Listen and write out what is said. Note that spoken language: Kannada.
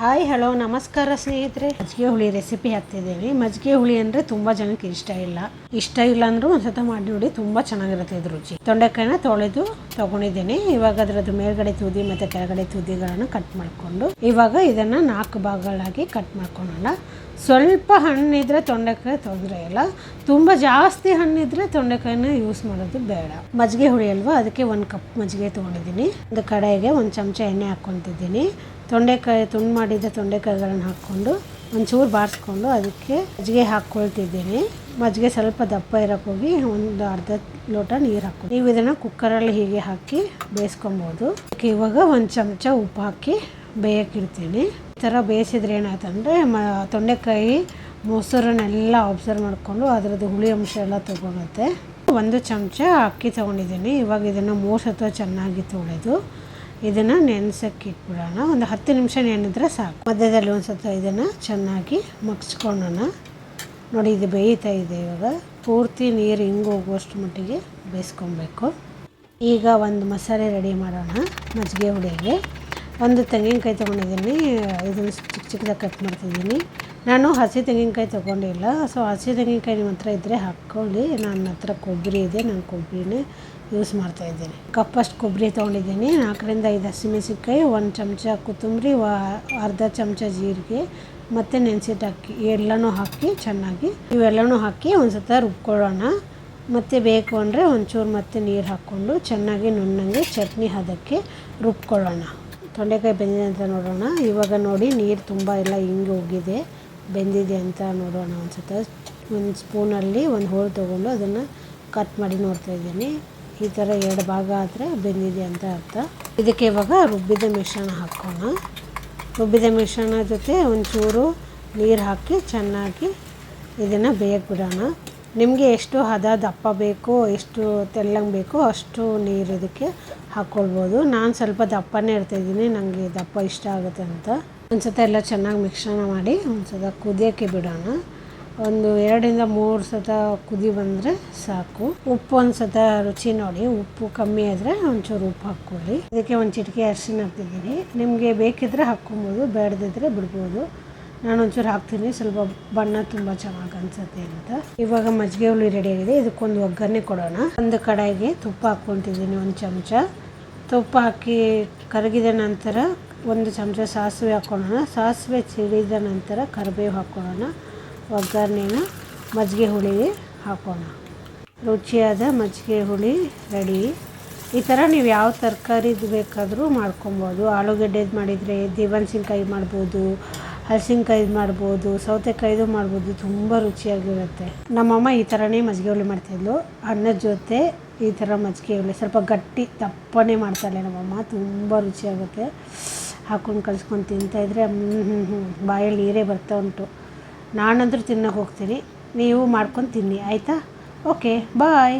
ಹಾಯ್, ಹಲೋ, ನಮಸ್ಕಾರ ಸ್ನೇಹಿತರೆ. ಮಜ್ಜಿಗೆ ಹುಳಿ ರೆಸಿಪಿ ಹಾಕ್ತಿದ್ದೀವಿ. ಮಜ್ಜಿಗೆ ಹುಳಿ ಅಂದರೆ ತುಂಬ ಜನಕ್ಕೆ ಇಷ್ಟ ಇಲ್ಲ. ಇಷ್ಟ ಇಲ್ಲ ಅಂದರೂ ಒಂದ್ಸತ ಮಾಡಿ ನೋಡಿ, ತುಂಬ ಚೆನ್ನಾಗಿರುತ್ತೆ ಇದು ರುಚಿ. ತೊಂಡೆಕಾಯಿನ ತೊಳೆದು ತಗೊಂಡಿದ್ದೀನಿ. ಇವಾಗ ಅದರದ್ದು ಮೇಲ್ಗಡೆ ತುದಿ ಮತ್ತು ಕೆಳಗಡೆ ತುದಿಗಳನ್ನು ಕಟ್ ಮಾಡಿಕೊಂಡು, ಇವಾಗ ಇದನ್ನು ನಾಲ್ಕು ಭಾಗಗಳಾಗಿ ಕಟ್ ಮಾಡ್ಕೊಳ್ಳೋಣ. ಸ್ವಲ್ಪ ಹಣ್ಣಿದ್ರೆ ತೊಂಡೆಕಾಯಿ ತೊಂದರೆ ಇಲ್ಲ. ತುಂಬ ಜಾಸ್ತಿ ಹಣ್ಣಿದ್ರೆ ತೊಂಡೆಕಾಯಿನ ಯೂಸ್ ಮಾಡೋದು ಬೇಡ. ಮಜ್ಜಿಗೆ ಹುಳಿ ಅಲ್ವಾ? ಅದಕ್ಕೆ ಒಂದು ಕಪ್ ಮಜ್ಜಿಗೆ ತೊಗೊಂಡಿದ್ದೀನಿ. ಒಂದು ಕಡೆಗೆ ಒಂದು ಚಮಚ ಎಣ್ಣೆ ಹಾಕ್ಕೊತಿದ್ದೀನಿ. ತೊಂಡೆಕಾಯಿ ತುಂಡು ಮಾಡಿದ ತೊಂಡೆಕಾಯಿಗಳನ್ನು ಹಾಕ್ಕೊಂಡು ಒಂಚೂರು ಬಾರಿಸ್ಕೊಂಡು ಅದಕ್ಕೆ ಮಜ್ಜಿಗೆ ಹಾಕ್ಕೊಳ್ತಿದ್ದೀನಿ. ಮಜ್ಜಿಗೆ ಸ್ವಲ್ಪ ದಪ್ಪ ಇರೋಕ್ಕೋಗಿ ಒಂದು ಅರ್ಧ ಲೋಟ ನೀರು ಹಾಕಿ ನೀವು ಇದನ್ನು ಕುಕ್ಕರಲ್ಲಿ ಹೀಗೆ ಹಾಕಿ ಬೇಯಿಸ್ಕೊಬೋದು. ಅದಕ್ಕೆ ಇವಾಗ ಒಂದು ಚಮಚ ಉಪ್ಪು ಹಾಕಿ ಬೇಯಕ್ಕಿಡ್ತೀನಿ. ಈ ಥರ ಬೇಯಿಸಿದ್ರೆ ಏನಾಯ್ತಂದರೆ ಮ ತೊಂಡೆಕಾಯಿ ಮೊಸರನ್ನೆಲ್ಲ ಅಬ್ಸರ್ವ್ ಮಾಡಿಕೊಂಡು ಅದರದ್ದು ಹುಳಿ ಅಂಶ ಎಲ್ಲ ತೊಗೊಳುತ್ತೆ. ಒಂದು ಚಮಚ ಅಕ್ಕಿ ತೊಗೊಂಡಿದ್ದೀನಿ. ಇವಾಗ ಇದನ್ನು ಮೂರು ಸತ್ವ ಚೆನ್ನಾಗಿ ತೊಳೆದು ಇದನ್ನು ನೆನೆಸಕ್ಕೆ ಇಟ್ಬಿಡೋಣ ಒಂದು ಹತ್ತು ನಿಮಿಷ ನೆನೆದ್ರೆ ಸಾಕು. ಮಧ್ಯದಲ್ಲಿ ಒಂದು ಸತ ಇದನ್ನು ಚೆನ್ನಾಗಿ ಮಗ್ಸ್ಕೊಳ್ಳೋಣ. ನೋಡಿ, ಇದು ಬೇಯ್ತಾ ಇದೆ ಇವಾಗ. ಪೂರ್ತಿ ನೀರು ಹಿಂಗೆ ಹೋಗುವಷ್ಟು ಮಟ್ಟಿಗೆ ಬೇಯಿಸ್ಕೊಬೇಕು. ಈಗ ಒಂದು ಮಸಾಲೆ ರೆಡಿ ಮಾಡೋಣ ಮಜ್ಜಿಗೆ ಹುಳಿಗೆ ಒಂದು ತೆಂಗಿನಕಾಯಿ ತೊಗೊಂಡಿದ್ದೀನಿ. ಇದನ್ನು ಚಿಕ್ಕ ಚಿಕ್ಕದಾಗಿ ಕಟ್ ಮಾಡ್ತಿದ್ದೀನಿ. ನಾನು ಹಸಿ ತೆಂಗಿನಕಾಯಿ ತೊಗೊಂಡಿಲ್ಲ. ಸೊ ಹಸಿ ತೆಂಗಿನಕಾಯಿ ನಿಮ್ಮ ಹತ್ರ ಇದ್ದರೆ ಹಾಕ್ಕೊಳ್ಳಿ. ನನ್ನ ಹತ್ರ ಕೊಬ್ಬರಿ ಇದೆ, ನಾನು ಕೊಬ್ಬರಿನೇ ಯೂಸ್ ಮಾಡ್ತಾಯಿದ್ದೀನಿ ಕಪ್ಪಷ್ಟು ಕೊಬ್ಬರಿ ತೊಗೊಂಡಿದ್ದೀನಿ. ನಾಲ್ಕರಿಂದ ಐದು ಹಸಿಮೆಣಸಿನ್ಕಾಯಿ, ಒಂದು ಚಮಚ ಕೊತ್ತಂಬರಿ ಅರ್ಧ ಚಮಚ ಜೀರಿಗೆ, ಮತ್ತು ನೆನೆಸಿಟ್ಟು ಅಕ್ಕಿ ಎಲ್ಲನೂ ಹಾಕಿ ಚೆನ್ನಾಗಿ. ಇವೆಲ್ಲನೂ ಹಾಕಿ ಒಂದು ಸತ ರುಬ್ಕೊಳ್ಳೋಣ. ಮತ್ತು ಬೇಕು ಅಂದರೆ ಒಂಚೂರು ಮತ್ತೆ ನೀರು ಹಾಕ್ಕೊಂಡು ಚೆನ್ನಾಗಿ ನುಣ್ಣಂಗೆ ಚಟ್ನಿ ಹದಕ್ಕೆ ರುಬ್ಕೊಳ್ಳೋಣ. ತೊಂಡೆಕಾಯಿ ಬೆಂದಿದೆ ಅಂತ ನೋಡೋಣ. ಇವಾಗ ನೋಡಿ ನೀರು ತುಂಬ ಎಲ್ಲ ಹಿಂಗೆ ಹೋಗಿದೆ. ಬೆಂದಿದೆ ಅಂತ ನೋಡೋಣ ಸತ ಒಂದು ಸ್ಪೂನಲ್ಲಿ ಒಂದು ಹೋಳು ತೊಗೊಂಡು ಅದನ್ನು ಕಟ್ ಮಾಡಿ ನೋಡ್ತಾ ಇದ್ದೀನಿ. ಈ ಥರ ಎರಡು ಭಾಗ ಆದರೆ ಬೆಂದಿದೆ ಅಂತ ಅರ್ಥ. ಇದಕ್ಕೆ ಇವಾಗ ರುಬ್ಬಿದ ಮಿಶ್ರಣ ಹಾಕೋಣ. ರುಬ್ಬಿದ ಮಿಶ್ರಣ ಜೊತೆ ಒಂಚೂರು ನೀರು ಹಾಕಿ ಚೆನ್ನಾಗಿ ಇದನ್ನು ಬೇಯಕ್ಕೆ ಬಿಡೋಣ. ನಿಮಗೆ ಎಷ್ಟು ಹದ ದಪ್ಪ ಬೇಕೋ, ಎಷ್ಟು ತೆಳ್ಳಂಗೆ ಬೇಕೋ ಅಷ್ಟು ನೀರು ಇದಕ್ಕೆ ಹಾಕ್ಕೊಳ್ಬೋದು ನಾನು ಸ್ವಲ್ಪ ದಪ್ಪನೇ ಇರ್ತಾಯಿದ್ದೀನಿ ನನಗೆ ದಪ್ಪ ಇಷ್ಟ ಆಗುತ್ತೆ ಅಂತ. ಒಂದು ಸತ ಎಲ್ಲ ಚೆನ್ನಾಗಿ ಮಿಶ್ರಣ ಮಾಡಿ ಒಂದು ಸತ ಕುದಿಯೋಕ್ಕೆ ಬಿಡೋಣ. ಒಂದು ಎರಡರಿಂದ ಮೂರು ಸತ ಕುದಿ ಬಂದರೆ ಸಾಕು. ಉಪ್ಪು ಒಂದು ಸತ ರುಚಿ ನೋಡಿ. ಉಪ್ಪು ಕಮ್ಮಿ ಆದರೆ ಒಂಚೂರು ಉಪ್ಪು ಹಾಕ್ಕೊಳ್ಳಿ. ಇದಕ್ಕೆ ಒಂದು ಚಿಟಿಕೆ ಅರಿಶಿನ ಹಾಕ್ತಿದ್ದೀನಿ. ನಿಮಗೆ ಬೇಕಿದ್ರೆ ಹಾಕ್ಕೊಬೋದು, ಬೇಡದಿದ್ರೆ ಬಿಡ್ಬೋದು. ನಾನು ಒಂಚೂರು ಹಾಕ್ತೀನಿ. ಸ್ವಲ್ಪ ಬಣ್ಣ ತುಂಬ ಚೆನ್ನಾಗಿ ಅನ್ಸುತ್ತೆ ಅಂತ. ಇವಾಗ ಮಜ್ಜಿಗೆ ಹುಳಿ ರೆಡಿ ಆಗಿದೆ. ಇದಕ್ಕೊಂದು ಒಗ್ಗರಣೆ ಕೊಡೋಣ. ಒಂದು ಕಡಾಯಿಗೆ ತುಪ್ಪ ಹಾಕ್ಕೊತಿದ್ದೀನಿ ಒಂದು ಚಮಚ. ತುಪ್ಪ ಹಾಕಿ ಕರಗಿದ ನಂತರ ಒಂದು ಚಮಚ ಸಾಸಿವೆ ಹಾಕ್ಕೊಳ್ಳೋಣ ಸಾಸಿವೆ ಸಿಡಿದ ನಂತರ ಕರಿಬೇವು ಹಾಕ್ಕೊಳ್ಳೋಣ ಒಗ್ಗರಣೆನ ಮಜ್ಜಿಗೆ ಹುಳಿ ಹಾಕೋಣ ರುಚಿಯಾದ ಮಜ್ಜಿಗೆ ಹುಳಿ ರೆಡಿ. ಈ ಥರ ನೀವು ಯಾವ ತರಕಾರಿದು ಬೇಕಾದರೂ ಮಾಡ್ಕೊಬೋದು. ಆಲೂಗಡ್ಡೆದು ಮಾಡಿದರೆ ದೇವನ್ಸಿನ್ಕಾಯಿ ಮಾಡ್ಬೋದು. ಹಲಸಿನ್ಕಾಯ್ದು ಮಾಡ್ಬೋದು, ಸೌತೆಕಾಯ್ದು ಮಾಡ್ಬೋದು, ತುಂಬ ರುಚಿಯಾಗಿರುತ್ತೆ. ನಮ್ಮಮ್ಮ ಈ ಥರನೇ ಮಜ್ಜಿಗೆ ಹುಳಿ ಮಾಡ್ತಾಯಿದ್ಲು ಅನ್ನದ ಜೊತೆ ಈ ಥರ ಮಜ್ಜಿಗೆ ಹುಳಿ, ಸ್ವಲ್ಪ ಗಟ್ಟಿ ದಪ್ಪನೇ ಮಾಡ್ತಾಳೆ ನಮ್ಮಮ್ಮ, ತುಂಬ ರುಚಿಯಾಗುತ್ತೆ. ಹಾಕ್ಕೊಂಡು ಕಲಿಸ್ಕೊಂಡು ತಿಂತಾಯಿದ್ರೆ ಬಾಯಲ್ಲಿ ನೀರೇ ಬರ್ತಾ ಉಂಟು. ನಾನಂತರೂ ತಿನ್ನೋಕೆ ಹೋಗ್ತೀನಿ. ನೀವು ಮಾಡ್ಕೊಂಡು ತಿನ್ನಿ, ಆಯಿತಾ? Okay bye